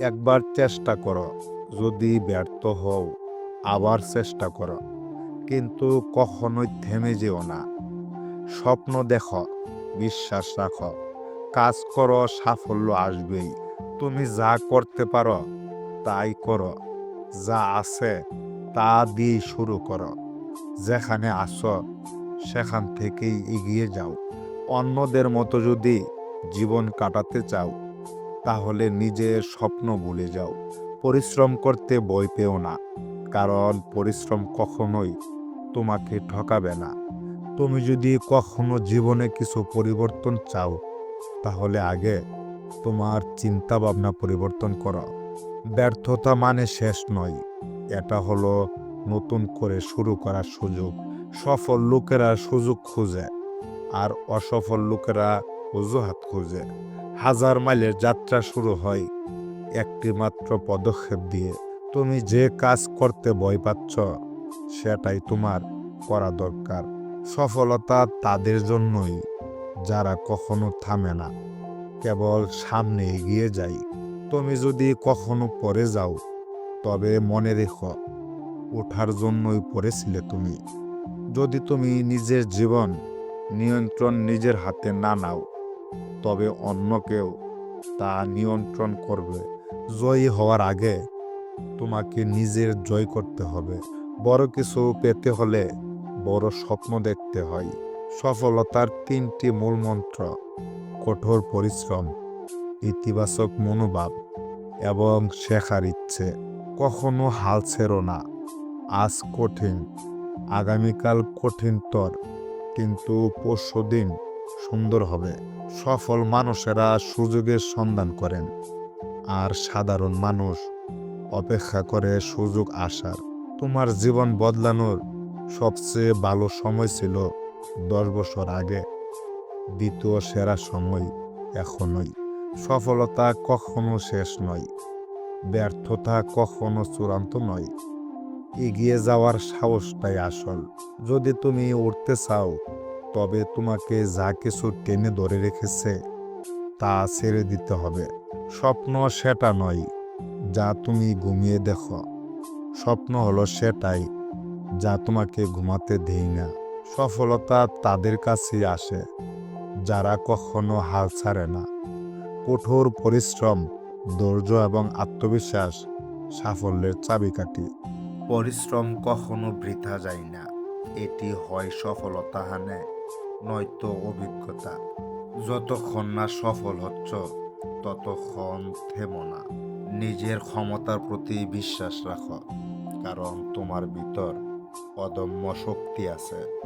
একবার চেষ্টা করো। যদি ব্যর্থ হও, আবার চেষ্টা করো। কিন্তু কখনোই থেমে যেও না। স্বপ্ন দেখো, বিশ্বাস রাখো। কাজ করো, সাফল্য আসবেই। তুমি যা করতে পারো, তাই করো। যা আছে, তা দিয়ে শুরু করো। যেখানে আসো সেখান থেকেই এগিয়ে যাও। অন্যদের মতো যদি জীবন কাটাতে চাও তাহলে নিজের স্বপ্ন ভুলে যাও। পরিশ্রম করতে বই পেও না, কারণ পরিশ্রম কখনোই তোমাকে ঠকাবে না। তুমি যদি কখনো জীবনে কিছু পরিবর্তন চাও, তাহলে আগে তোমার চিন্তা ভাবনা পরিবর্তন করো। ব্যর্থতা মানে শেষ নয়, এটা হলো নতুন করে শুরু করার সুযোগ। সফল লোকেরা সুযোগ খুঁজে, আর অসফল লোকেরা অজুহাত খুঁজে। হাজার মাইলের যাত্রা শুরু হয় একটি মাত্র পদক্ষেপ দিয়ে। তুমি যে কাজ করতে ভয় পাচ্ছ, সেটাই তোমার করা দরকার। সফলতা তাদের জন্যই, যারা কখনো থামে না, কেবল সামনে এগিয়ে যাই তুমি যদি কখনো পড়ে যাও, তবে মনে রেখো, ওঠার জন্যই পড়েছিলে তুমি। যদি তুমি নিজের জীবন নিয়ন্ত্রণ নিজের হাতে না নাও তবে অন্য কেউ তা নিয়ন্ত্রণ করবে। জয়ী হওয়ার আগে তোমাকে নিজের জয় করতে হবে। বড় কিছু পেতে হলে বড় স্বপ্ন দেখতে হয়। সফলতার তিনটি মূল মন্ত্র, কঠোর পরিশ্রম, ইতিবাচক মনোভাব এবং শেখার ইচ্ছে। কখনো হাল ছেড়ো না। আজ কঠিন। আগামীকাল কঠিনতর। কিন্তু পরশুদিন সুন্দর হবে। সফল মানুষেরা সুযোগের সন্ধান করেন, আর সাধারণ মানুষ অপেক্ষা করে সুযোগ আসার। তোমার জীবন বদলানোর সবচেয়ে ভালো সময় ছিল দশ বছর আগে। দ্বিতীয় সেরা সময় এখনই। সফলতা কখনো শেষ নয়, ব্যর্থতা কখনো চূড়ান্ত নয়। এগিয়ে যাওয়ার সাহসটাই আসল। যদি তুমি উঠতে চাও তবে তোমাকে যা কিছু টেনে ধরে রেখেছে, তা ছেড়ে দিতে হবে। স্বপ্ন সেটা নয় যা তুমি ঘুমিয়ে দেখো। স্বপ্ন হলো সেটাই যা তোমাকে ঘুমাতে দেই না। সফলতা তাদের কাছেই আসে, যারা কখনো হাল ছাড়ে না। কঠোর পরিশ্রম, ধৈর্য এবং আত্মবিশ্বাস সাফল্যের চাবিকাঠি। পরিশ্রম কখনো বৃথা যায় না। এটি হয় সফলতা হানে। নয়তো অভিজ্ঞতা। যতক্ষণ না সফল হচ্ছ, ততক্ষণ থেমো না। নিজের ক্ষমতার প্রতি বিশ্বাস রাখো, কারণ তোমার ভিতর অদম্য শক্তি আছে।